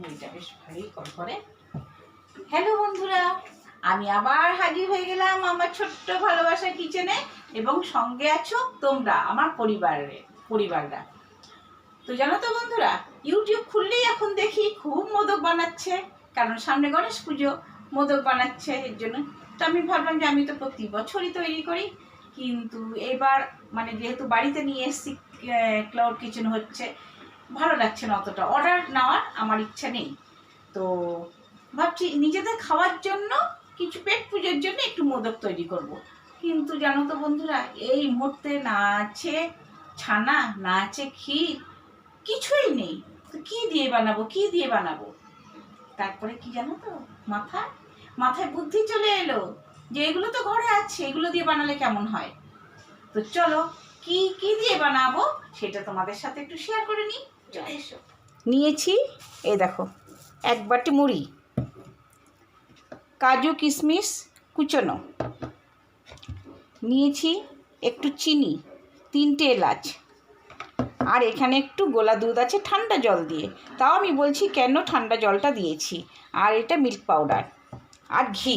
মুড়িটা বেশ ভালোই কর হ্যালো বন্ধুরা, আমি আবার হাজির হয়ে গেলাম আমার ছোট্ট ভালোবাসা কিচেনে এবং সঙ্গে আছো তোমরা, আমার পরিবারের পরিবাররা। তো জানো তো বন্ধুরা ইউটিউব খুললেই এখন দেখি খুব মোদক বানাচ্ছে, কারণ সামনে গণেশ পুজো, মোদক বানাচ্ছে এর জন্য। তো আমি ভাবলাম যে আমি তো প্রতি বছরই তৈরি করি, কিন্তু এবার মানে যেহেতু বাড়িতে নিয়ে এসেছি ক্লাউড কিচেন হচ্ছে ভালো লাগছে না অতটা। অর্ডার নেওয়ার আমার ইচ্ছা নেই। তো ভাবছি নিজেদের খাওয়ার জন্য, কিছু পেট পুজোর জন্য একটু মোদক তৈরি করব। কিন্তু জানো তো বন্ধুরা, এই মুহূর্তে না আছে ছানা, না আছে ক্ষীর, কিছুই নেই। তো কী দিয়ে বানাবো, কী দিয়ে বানাবো? তারপরে কি জানো তো মাথায় মাথায় বুদ্ধি চলে এলো যে এগুলো তো ঘরে আছে, এগুলো দিয়ে বানালে কেমন হয়? তো চলো, কি কি দিয়ে বানাবো সেটা তোমাদের সাথে একটু শেয়ার করে নিই। নিয়েছি এই দেখো এক বাটি মুড়ি কাজু কিশমিশ কুচনো নিয়েছি একটু চিনি তিনটে এলাচ আর এখানে একটু গোলা দুধ আছে ঠান্ডা জল দিয়ে। তাও আমি বলছি কেন ঠান্ডা জলটা দিয়েছি? আর এটা মিল্ক পাউডার আর ঘি।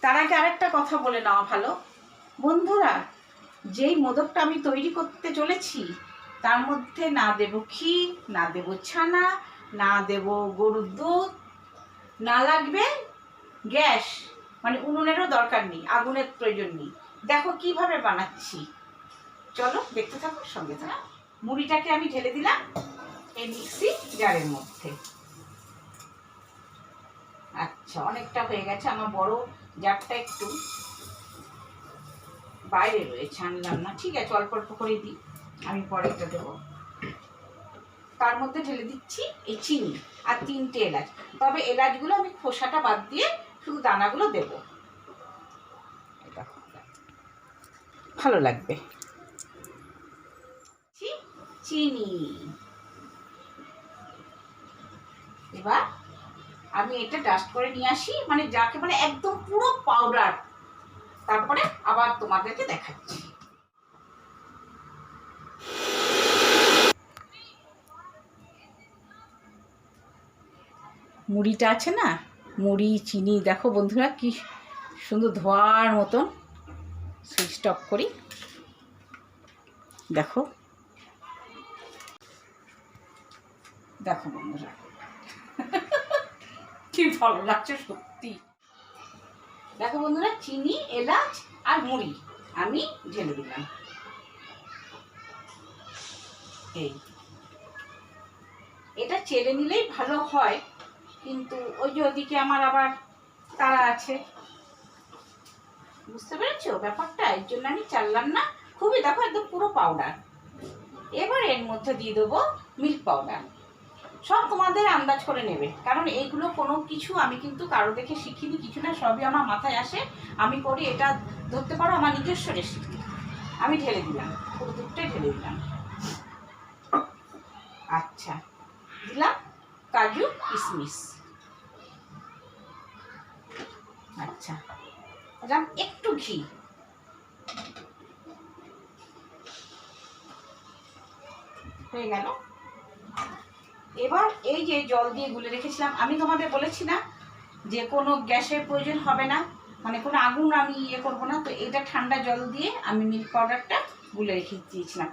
তার আগে আরেকটা কথা বলে নেওয়া ভালো। বন্ধুরা যেই মোদকটা আমি তৈরি করতে চলেছি তার মধ্যে না দেব ক্ষীর না দেব ছানা, না দেব গরুর দুধ, না লাগবে গ্যাস। মানে উনুনেরও দরকার নেই, আগুনের প্রয়োজন নেই। দেখো কীভাবে বানাচ্ছি। চলো দেখতে থাকো, সঙ্গে থাকো। মুড়িটাকে আমি ঢেলে দিলাম এই মিক্সি জারের মধ্যে। আচ্ছা অনেকটা হয়ে গেছে। আমার বড় জারটা একটু বাইরে রয়েছে, আনলাম না। ঠিক আছে, অল্প অল্প করে দিই। আমি পরেরটা দেবো। তার মধ্যে ঢেলে দিচ্ছি এই চিনি আর তিনটে এলাচ। তবে এলাচগুলো আমি খোসাটা বাদ দিয়ে শুধু দানাগুলো দেব। ভালো লাগবে। চিনি। এবার আমি এটা ডাস্ট করে নিয়ে আসি মানে যাকে মানে একদম পুরো পাউডার তারপরে আবার তোমাদেরকে দেখাচ্ছি। মুড়িটা আছে না? মুড়ি, চিনি, দেখো বন্ধুরা কি সুন্দর ধোয়ার মতন। সুইচ অফ করি। দেখো। দেখো বন্ধুরা। কি ভালো লাগছে সত্যি। দেখো বন্ধুরা, চিনি, এলাচ আর মুড়ি আমি ঢেলে দিলাম। এই। এটা চেলে নিলেই ভালো হয়। কিন্তু ওই যে ওদিকে আমার আবার তারা আছে। বুঝতে পেরেছ? ব্যাপারটা? এর জন্য আমি চাললাম না। খুবই, দেখো, একদম পুরো পাউডার এবার এর মধ্যে দিয়ে দেবো মিল্ক পাউডার সব তোমাদের আন্দাজ করে নেবে। কারণ এইগুলো কোনো কিছু আমি কিন্তু কারও দেখে শিখিনি, কিছু না, সবই আমার মাথায় আসে। আমি করি এটা ধরতে পারো আমার নিজস্ব রেসিপি আমি ঢেলে দিলাম। পুরো দুধটাই ঢেলে দিলাম। আচ্ছা দিলাম। কাজু কিশমিশ আচ্ছা একটু ঘি। হয়ে গেল। এবার এই যে জল দিয়ে গুলে রেখেছিলাম, আমি তোমাদের বলেছি না যে কোনো গ্যাসের প্রয়োজন হবে না মানে কোনো আগুন আমি ইয়ে করব না, তো এটা ঠান্ডা জল দিয়ে আমি মিল্ক পাউডারটা গুলে রেখে দিয়েছিলাম।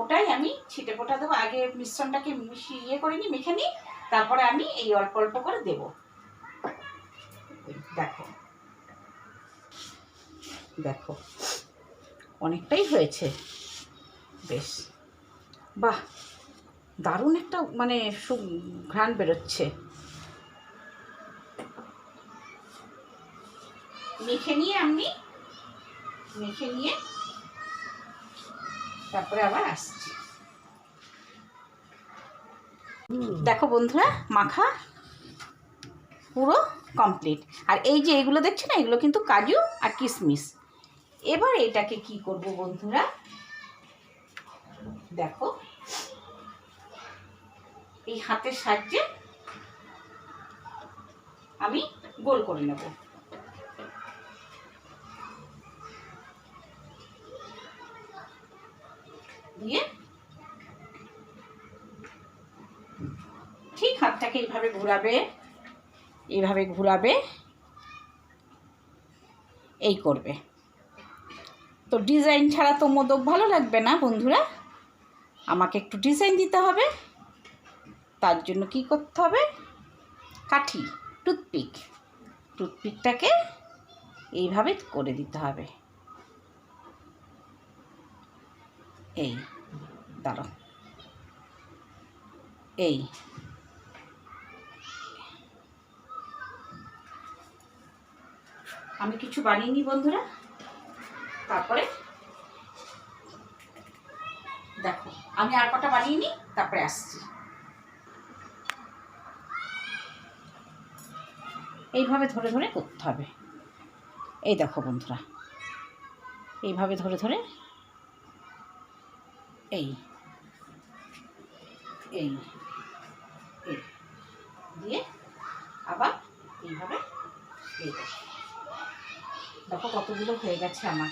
ওটাই আমি ছিটে ফোটা দেবো। আগে মিশ্রণটাকে মিশিয়ে ইয়ে করে নিই, মেখে নিই তারপরে আমি এই অল্প অল্প করে দেবো। দেখো। দেখো। অনেকটাই হয়েছে। বেশ। বাহ! দারুণ একটা মানে সু ঘ্রাণ বেরোচ্ছে। মেখে নিয়ে আমি, মেখে নিয়ে তারপরে আবার আসছি। দেখো বন্ধুরা, মাখা পুরো কমপ্লিট আর এই যে এগুলো দেখছ না, এগুলো কিন্তু কাজু আর কিশমিশ। এবার এটাকে কি করব বন্ধুরা? দেখো, এই হাতের সাহায্যে আমি গোল করে নেব। দিয়ে ঠিক হাত হাতটাকে এইভাবে ঘোরাবে এইভাবে ঘোরাবে, এই করবে। তো ডিজাইন ছাড়া তো মোদক ভালো লাগবে না বন্ধুরা। আমাকে একটু ডিজাইন দিতে হবে। তার জন্য কি করতে হবে? কাঠি টুথপিক টুথপিকটাকে এইভাবে করে দিতে হবে। এই, দাঁড়াও। এই। আমি কিছু বানিয়ে বন্ধুরা। তারপরে দেখো, আমি আর কটা বানিয়ে নিই তারপরে আসছি। এইভাবে ধরে ধরে করতে হবে। এই দেখো বন্ধুরা, এইভাবে ধরে ধরে এই এই। দিয়ে আবার এইভাবে এই দেখো কতগুলো হয়ে গেছে আমার।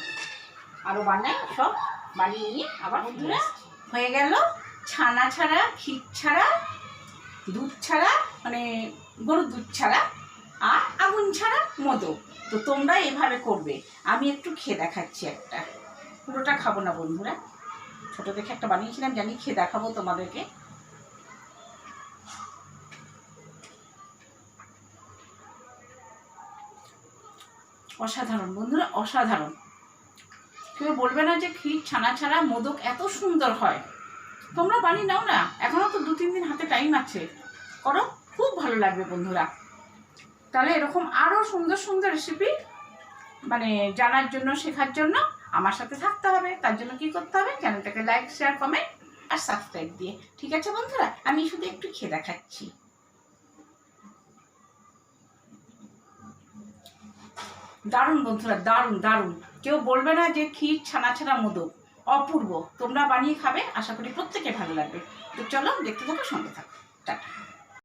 আরও বানাই, সব বানিয়ে নিয়ে আবার বন্ধুরা হয়ে গেল। ছানা ছাড়া, ক্ষীর ছাড়া, দুধ ছাড়া মানে গরুর দুধ ছাড়া আর আগুন ছাড়া মধু। তো তোমরা এভাবে করবে। আমি একটু খেয়ে দেখাচ্ছি একটা। পুরোটা খাব না বন্ধুরা। ছোটো দেখে একটা বানিয়েছিলাম, জানি খেয়ে দেখাবো তোমাদেরকে। অসাধারণ, বন্ধুরা অসাধারণ। কেউ বলবে না যে ক্ষীর ছানা ছাড়া মোদক এত সুন্দর হয়। তোমরা বানিয়ে নাও না এখনও তো দু তিন দিন হাতে টাইম আছে। করো, খুব ভালো লাগবে বন্ধুরা। তাহলে এরকম আরও সুন্দর সুন্দর রেসিপি মানে জানার জন্য, শেখার জন্য আমার সাথে থাকতে হবে। তার জন্য কি করতে হবে? চ্যানেলটাকে লাইক শেয়ার কমেন্ট আর সাবস্ক্রাইব দিয়ে। ঠিক আছে বন্ধুরা? আমি শুধু একটু খেয়ে দেখাচ্ছি। দারুণ বন্ধুরা, দারুণ দারুণ। কেউ বলবে না যে ক্ষীর ছানা ছানা মোদক অপূর্ব। তোমরা বানিয়ে খাবে, আশা করি প্রত্যেকে ভালো লাগবে। তো চলো দেখতে থাকো, সঙ্গে থাকো। টাটা।